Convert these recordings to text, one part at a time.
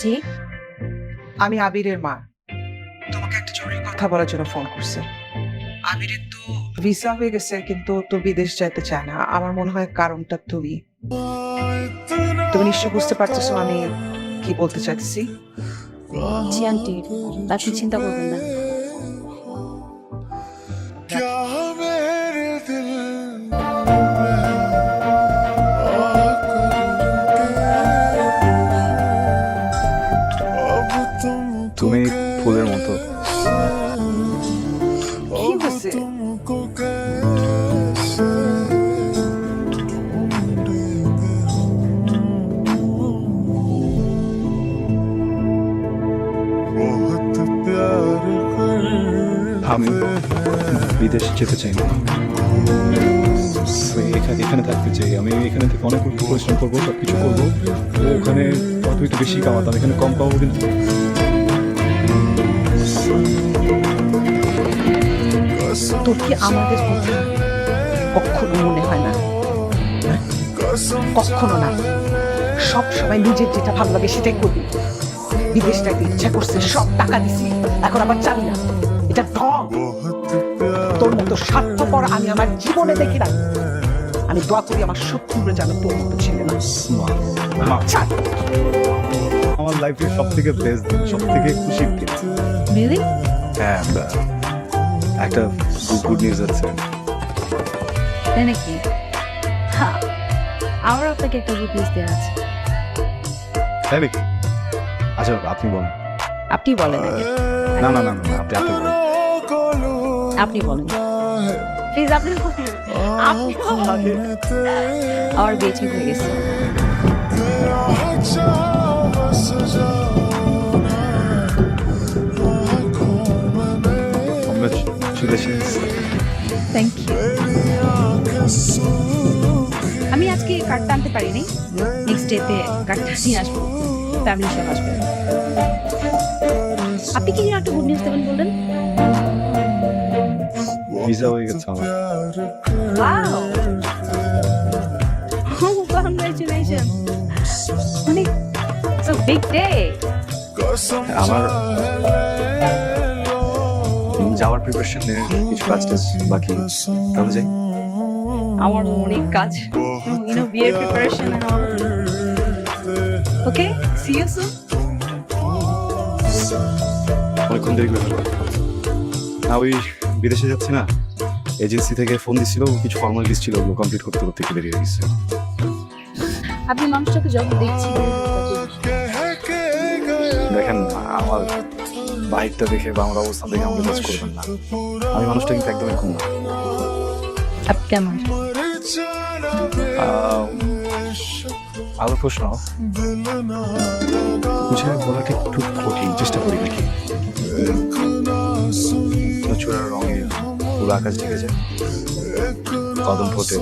জি আমি আবিরের মা। তোমাকে একটা জরুরি কথা বলার জন্য ফোন করছে। আবিরের তো ভিসা হয়ে গেছে কিন্তু তো বিদেশ যেতে চায় না। আমার মনে হয় কারণটা তুমি তুমি নিশ্চয় বুঝতে পারতেছো আমি কি বলতে চাইতেছি। জি আন্টি আপনি চিন্তা করবেন না। বিদেশে যেতে চাই। না এখানে এখানে থাকতে চাই। আমি এখানে থেকে অনেক পরিশ্রম করব সব কিছু করব। ওখানে হয়তো একটু বেশি কামাতাম, এখানে কম পাবো কিন্তু। তোর কি আমাদের কখনো মনে হয় না? কখনো না। সব সময় নিজের যেটা ভালো লাগে সেটাই করবি। বিদেশ ইচ্ছা করছে, সব টাকা দিছি, এখন আবার চাবি না। এটা ঢং। তোর মতো স্বার্থপর আমি আমার জীবনে দেখি না আমি দোয়া করি আমার শত্রুরা যেন তোর মতো ছেলে না আমার সব থেকে বেস্ট দিন সব থেকে দিন। হ্যাঁ একটা গুড নিউজ আছে। আমার আপনাকে একটা গুড নিউজ দেওয়া আছে। আচ্ছা আপনি বলুন। আপনি বলেন না না না না আপনি আপনি বলেন। আপনি বলেন। প্লিজ আপনি বলেন। আপনি আমার হয়ে গেছে। আমি আজকে কার্ডটা আনতে পারিনি। নেক্সট ডেতে কার্ডটা নিয়ে আসব। ফ্যামিলি সব আসবে। আপনি কি একটা গুড নিউজ দেবেন বললেন? ভিজা হয়ে গেছে আমার আমার যাওয়ার প্রিপারেশন কিছু কাজ টাজ বাকি। তাহলে যাই। আমার অনেক কাজ। ইউ নো বিয়ের preparation okay see you soon অনেকক্ষণ দেখলে না ওই বিদেশে যাচ্ছে না। এজেন্সি থেকে ফোন দিছিল কিছু ফর্মালিটিস ছিল ওগুলো কমপ্লিট করতে করতে একটু দেরি হয়ে গেছে। আপনি মানুষটাকে যখন দেখছি দেখেন আমার বাইকটা দেখে বা আমার অবস্থান দেখে আমাকে জাজ করবেন না। আমি মানুষটা কিন্তু একদমই খুব না। আপনি কেমন? আলো প্রশ্ন। বুঝে বলাটা একটু কঠিন চেষ্টা করি নাকি? চূড়ার রঙে পুরো আকাশ ঢেকে যায় কদম ফোটে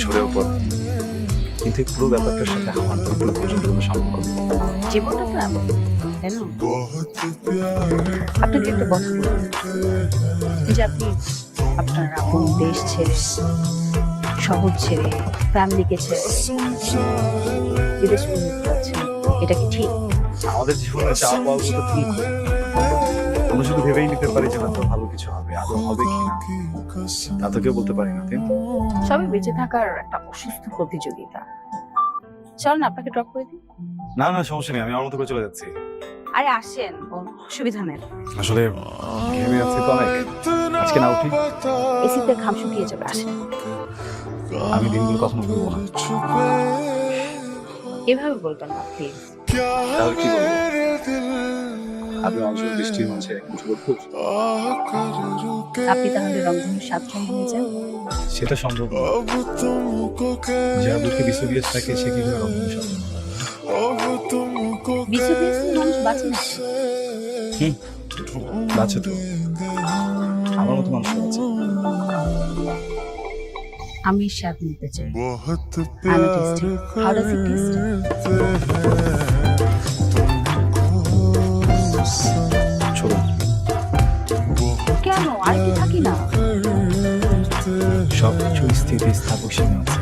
ঝরে ওপর কিন্তু পুরো ব্যাপারটার সাথে আমার দুপুর পর্যন্ত কোনো সম্পর্ক আপনাকে একটা কথা বলুন যে আপনি আপনার আপন দেশ ছেড়ে শহর ছেড়ে ফ্যামিলিকে ছেড়ে বিদেশ এটা কি ঠিক? আমাদের জীবনে চাওয়া পাওয়া তো ঠিক। আমরা শুধু ভেবেই নিতে পারি যে হয়তো ভালো কিছু হবে আদৌ হবে কি না। তা তো কেউ বলতে পারি না তাই সবই বেঁচে থাকার একটা অসুস্থ প্রতিযোগিতা। চল না আপনাকে ড্রপ করে দিই। না না সমস্যা নেই আমি আমার মতো করে চলে যাচ্ছি। আরে আসেন কোনো অসুবিধা নেই। আসলে ঘেমে আছি তো অনেক। আজকে না উঠি। এসিতে ঘাম শুকিয়ে যাবে আসেন। আমি দিনগুলো কখনো ভুলবো না। এভাবে বলতাম না প্লিজ তাহলে কি বলব? ভাবে অঞ্চল বৃষ্টি হচ্ছে আপনি তাহলে রংধনু স্বাচ্ছন্দ্য হয়ে সেটা সম্ভব বিসিবিএস থাকে সে রংধনু বিসিবিএস মানুষ বাঁচে না। হুম বাঁচে তো। আমার মতো মানুষ বাঁচে। আমি স্বাদ নিতে চাই। বহুত প্যার করতে স্থিতিস্থাপক সীমা আছে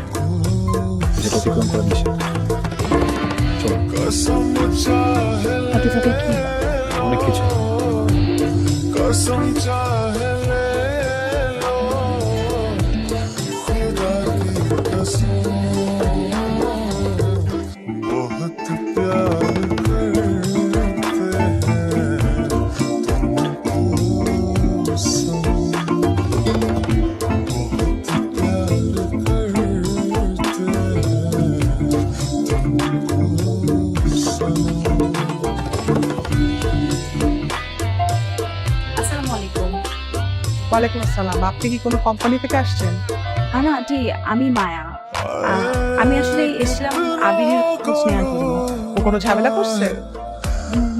যেটা অতিক্রম করা নিষেধ হাতে ফাতে কি অনেক কিছু ওয়ালাইকুম আসসালাম আপনি কি কোনো কোম্পানি থেকে আসছেন? হ্যাঁ না আন্টি আমি মায়া। আমি আসলে এসেছিলাম আবিরের খোঁজ নেওয়ার জন্য। ও কোনো ঝামেলা করছে?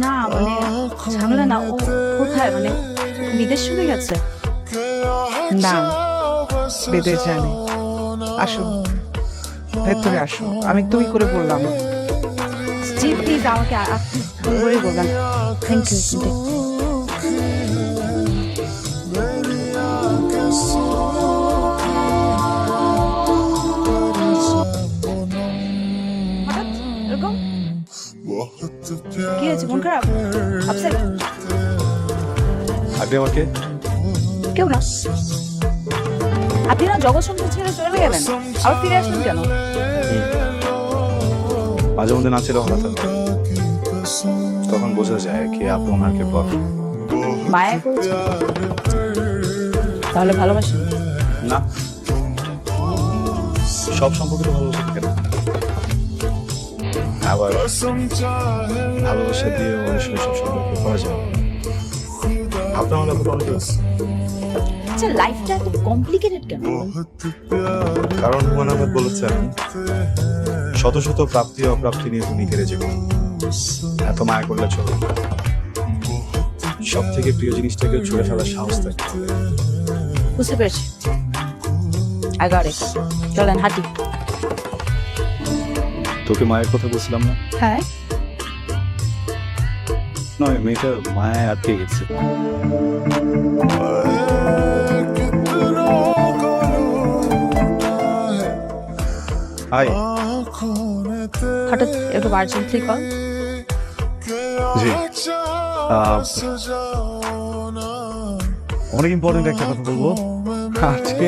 না মানে ঝামেলা না ও কোথায় মানে বিদেশ চলে গেছে। না জানি আসো ভেতরে আমি তুই করে বললাম। জি প্লিজ আমাকে আপনি করে বলবেন। থ্যাংক ইউ কি হয়েছে? মন খারাপ? আপসেট আগে আমাকে? কেউ না। আপনি না জগৎ সংসার ছেড়ে চলে গেলেন। আবার ফিরে আসলেন কেন? মাঝে মধ্যে না ছিল হঠাৎ হঠাৎ। তখন বোঝা যায় কে আপন আর কে পর মায়া করেছে। তাহলে ভালোবাসেন। না। সব সম্পর্কে তো ভালোবাসা থাকে না আবার ভালোবাসা দিয়ে অনেক সময় সব সম্পর্ক করা যায়। আপনার অনেক। আচ্ছা লাইফটা এত কমপ্লিকেটেড কেন? কারণ আহমেদ বলেছেন শত শত প্রাপ্তি অপ্রাপ্তি নিয়ে তুমি কেড়ে যাবে এত মায়া করলে চলো সব থেকে প্রিয় জিনিসটাকে ছুঁড়ে ফেলার সাহস থাকে। বুঝতে পেরেছি। আই গট ইট চলেন হাঁটি। তোকে মায়ের কথা বলছিলাম না? হ্যাঁ। নয় মেয়েটা মায়ায় আটকে গেছে। হাই। হঠাৎ একটু আর্জেন্টলি কল জি। অনেক ইম্পর্টেন্ট একটা কথা বলব। আজকে